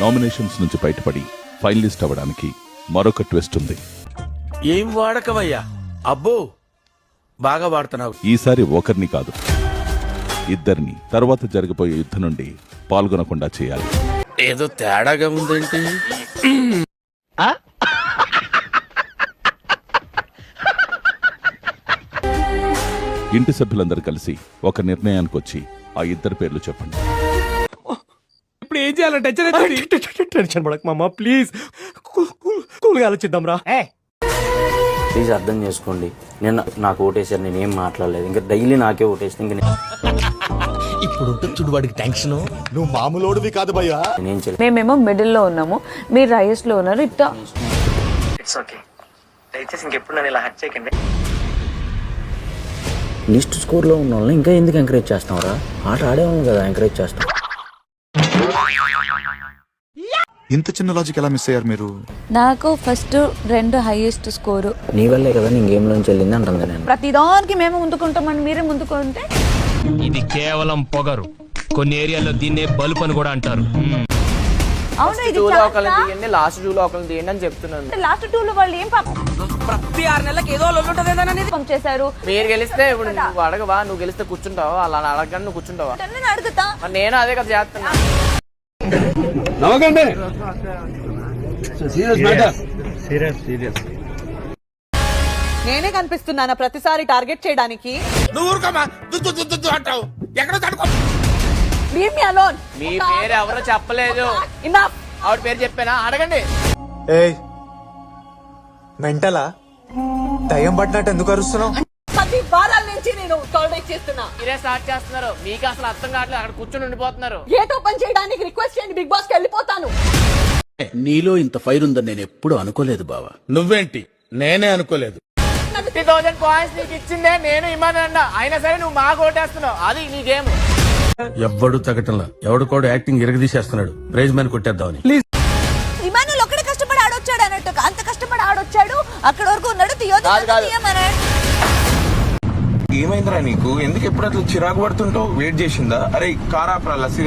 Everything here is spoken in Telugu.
నామినేషన్స్ నుంచి బయటపడి ఫైనలిస్ట్ అవ్వడానికి మరొక ట్విస్ట్ ఉంది. ఏం వాడకవయ్యా? అబ్బో బాగా వాడుతున్నావు. ఈసారి ఒకరిని కాదు ఇద్దరిని. తర్వాత జరగబోయే యుద్ధం నుండి పాల్గొనకుండా చేయాలి. ఏదో తేడాగా ఉందేంటి? ఇంటి సభ్యులందరూ కలిసి ఒక నిర్ణయానికి వచ్చి ఆ ఇద్దరి పేర్లు చెప్పండి. ఏం చేయాలి టెన్షన్ టెన్షన్ పడక మామ ప్లీజ్. కూల్గా ఆలోచిద్దాం రా. ప్లీజ్ అర్థం చేసుకోండి. నేను నాకు ఓటేసారు నేను ఏం మాట్లాడలేదు. ఇంకా డైలీ నాకే ఓటేస్తే ఇంకా నేను- ఇప్పుడు ఉంటుంది చూడు వాడికి టెన్షన్ నువ్వు మామూలోడివి కాదు భయ్యా. నేనేం చేయలేదు. మేమేమో మిడిల్లో ఉన్నాము. మీరు హైయెస్ట్లో ఉన్నారు. ఇట్లా ఇట్స్ ఓకే దయచేసి ఇంకెప్పుడు నన్ను ఇలా హట్ చేయకండి. లిస్ట్ స్కోర్లో ఉన్న వాళ్ళని ఇంకా ఎందుకు ఎంకరేజ్ చేస్తావురా ఆట ఆడేవాము కదా ఎంకరేజ్ చేస్తాం. ఇంత చిన్న లాజిక్ ఎలా మిస్ అయ్యారు మీరు? నాకు ఫస్ట్ రెండు హైయెస్ట్ స్కోరు నీ వల్లే కదా నేను గేమ్లోంచి వెళ్ళింది అంటుంది నేను. ప్రతి దానికి మేము ముందుకుంటామని మీరే ముందుకుంటే. ఇది కేవలం పొగరు. కొన్ని ఏరియాల్లో దీన్నే బలుపు అని కూడా అంటారు. అవును ఇది జూలో ఒకరిని తీయండి లాస్ట్ జూలో ఒకరిని తీయండి అని చెప్తున్నాను. లాస్ట్ టూ లో వాళ్ళు ఏం పాపం? ప్రతి ఆరు నెలలకు ఏదో ఉంటుంది పాపం చేశారు. మీరు గెలిస్తే ఇప్పుడు నువ్వు అడగవా నువ్వు గెలిస్తే కూర్చుంటావా అలా అడగని నువ్వు కూర్చుంటావా? నేను అడుగుతా. మరి నేను అదే కదా చేస్తున్నా. నేనే కనిపిస్తున్నానా ప్రతిసారి టార్గెట్ చేయడానికి? నువ్వు ఊరుకోమా దుద్దు దుద్దు దుద్దు అంటావు. ఎక్కడో తడుకో. లీవ్ మీ అలోన్ మీ పేరు ఎవరో చెప్పలేదు. ఇనఫ్ ఆవిడ పేరు చెప్పానా? అడగండి. ఏయ్ మెంటలా? దయ్యం పట్టినట్టు ఎందుకు అరుస్తున్నావు? వారాల నుంచి నేను టాలరేట్ చేస్తున్నా. మీరే స్టార్ట్ చేస్తున్నారు. మీకు అసలు అర్థం కావట్లేదు. అక్కడ కూర్చొని ఉండిపోతున్నారు. గేట్ ఓపెన్ చేయడానికి రిక్వెస్ట్ చేయండి బిగ్ బాస్కి వెళ్ళిపోతాను. నీలో ఇంత ఫైర్ ఉందని నేను ఎప్పుడు అనుకోలేదు బావా. నువ్వేంటి? నేనే అనుకోలేదు. ఫిఫ్టీ థౌసండ్ పాయింట్స్ నీకు ఇచ్చిందే నేను ఇమ్మన్నా అయినా సరే నువ్వు మా ఓటేస్తున్నావు. అది నీ గేమ్ ఎవ్వడు తగ్గటంలా. ఎవడు కూడా యాక్టింగ్ ఇరగదీసేస్తున్నాడు. ప్రైజ్ మ్యాన్ కొట్టేద్దామని ఇమానుల్ ఒక్కడే కష్టపడి ఆడొచ్చాడు అన్నట్టు అంత కష్టపడి ఆడొచ్చాడు. అక్కడ వరకు ఉన్నాడు. తీయొద్దు కాదు, కాదు. తీయమన్నాడు ఏమైందిరా నీకు? ఎందుకు ఎప్పుడు అట్లా చిరాకు పడుతుంటావు? వెయిట్ చేసిందా? అరే కారాప్రా లస్సీ